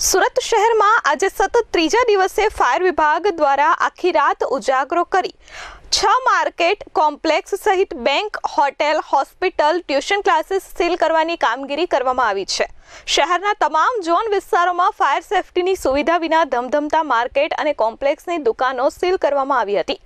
સુરત શહેરમાં આજે સતત ત્રીજા દિવસે ફાયર વિભાગ દ્વારા આખી રાત ઉજાગરો કરી. છ માર્કેટ કોમ્પ્લેક્સ સહિત bank, hotel, hospital, tuition classes seal કરવાની કામગીરી કરવામાં આવી છે. શહેરના તમામ ઝોન વિસ્તારોમાં ફાયર સેફટીની સુવિધા વિના ધમધમતા માર્કેટ અને કોમ્પ્લેક્સની દુકાનો સીલ કરવામાં આવી હતી.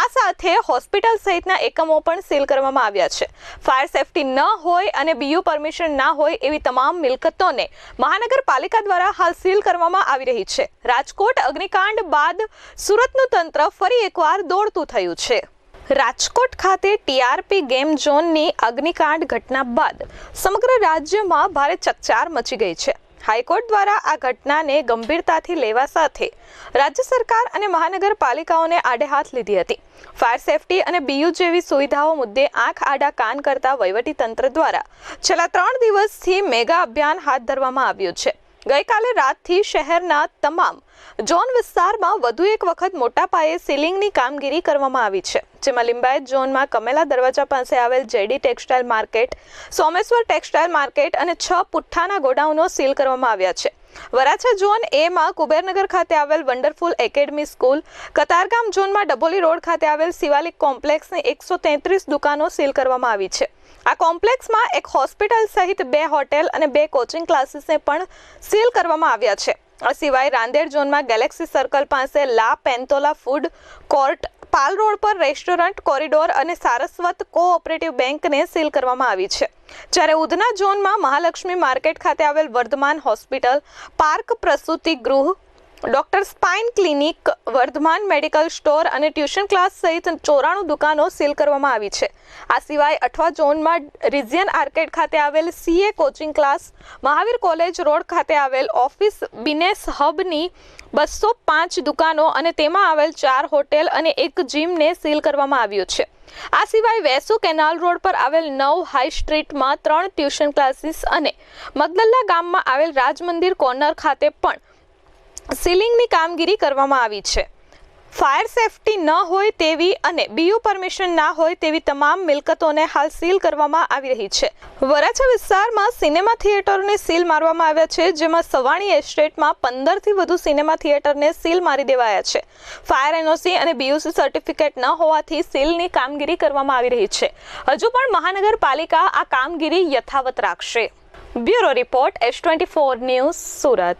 આ સાથે હોસ્પિટલ સહિતના એકમો પણ સીલ કરવામાં આવ્યા છે. ફાયર સેફટી ન હોય અને બીયુ પરમિશન ના હોય એવી તમામ મિલકતોને મહાનગરપાલિકા દ્વારા હાલ સીલ કરવામાં આવી રહી છે. રાજકોટ અગ્નિકાંડ બાદ સુરતનું તંત્ર ફરી એકવાર દોડતું થયું છે. રાજકોટ ખાતે ટીઆરપી ગેમ ઝોનની અગ્નિકાંડ ઘટના બાદ સમગ્ર રાજ્યમાં ભારે ચકચાર મચી ગઈ છે. હાઈકોર્ટ દ્વારા આ ઘટનાને ગંભીરતાથી લેવા સાથે રાજ્ય સરકાર અને મહાનગરપાલિકાઓને આડે હાથ લીધી હતી. ફાયર સેફટી અને બીયુ જેવી સુવિધાઓ મુદ્દે આંખ આડા કાન કરતા વહીવટી તંત્ર દ્વારા છેલ્લા ત્રણ દિવસથી મેગા અભિયાન હાથ ધરવામાં આવ્યું છે. ગઈકાલે રાતથી શહેરના તમામ ઝોન વિસ્તારમાં વધુ એક વખત મોટા પાયે સીલિંગની કામગીરી કરવામાં આવી છે, જેમાં લિંબાયત ઝોનમાં કમેલા દરવાજા પાસે આવેલ JD textile market, Someshwar textile market અને છ પુઠ્ઠાના ગોડાઉનો સીલ કરવામાં આવ્યા છે. વરાછા ઝોન એમાં કુબેરનગર ખાતે આવેલ વન્ડરફુલ એકેડમી સ્કૂલ, કતારગામ ઝોનમાં ડબોલી રોડ ખાતે આવેલ શિવાલિક કોમ્પ્લેક્સની એકસો તેત્રીસ દુકાનો સીલ કરવામાં આવી છે. આ કોમ્પ્લેક્સમાં એક હોસ્પિટલ સહિત બે હોટેલ અને બે કોચિંગ ક્લાસીસને પણ સીલ કરવામાં આવ્યા છે. આ સિવાય રાંદેર ઝોનમાં ગેલેક્સી સર્કલ પાસે La Pentola food court Pal road પર રેસ્ટોરન્ટ, કોરિડોર અને સારસ્વત કોઓપરેટિવ બેંકને સીલ કરવામાં આવી છે. જ્યારે ઉધના ઝોનમાં મહાલક્ષ્મી માર્કેટ ખાતે આવેલ વર્ધમાન હોસ્પિટલ, પાર્ક પ્રસૂતિ ગૃહ doctor spine clinic, Vardhman medical store અને ટ્યુશન ક્લાસ સહિત ચોરાણું દુકાનો સીલ કરવામાં આવી છે. આ સિવાય અઠવા ઝોનમાં રિઝિયન આર્કેડ ખાતે આવેલ CA coaching class, Mahavir college road ખાતે આવેલ ઓફિસ બિનેસ હબની બસો પાંચ દુકાનો અને તેમાં આવેલ ચાર હોટેલ અને એક જીમને સીલ કરવામાં આવ્યું છે. આ સિવાય વેસુ કેનાલ રોડ પર આવેલ નવ હાઈ સ્ટ્રીટમાં ત્રણ ટ્યુશન ક્લાસીસ અને મગદલ્લા ગામમાં આવેલ રાજ મંદિર કોર્નર ખાતે પણ સીલિંગની કામગીરી કરવામાં આવી છે. ફાયર સેફટી ન હોય તેવી અને બીયુ પરમિશન ના હોય તેવી તમામ મિલકતોને હાલ સીલ કરવામાં આવી રહી છે. વરાછા વિસ્તારમાં સિનેમા થિયેટરોને સીલ મારવામાં આવ્યા છે, જેમાં સવાણી એસ્ટેટમાં પંદરથી વધુ સિનેમા થિયેટરને સીલ મારી દેવાયા છે. ફાયર એનઓસી અને બીયુસી સર્ટિફિકેટ ન હોવાથી સીલની કામગીરી કરવામાં આવી રહી છે. હજુ પણ મહાનગરપાલિકા આ કામગીરી યથાવત રાખશે. Bureau report, S twenty four news, Surat.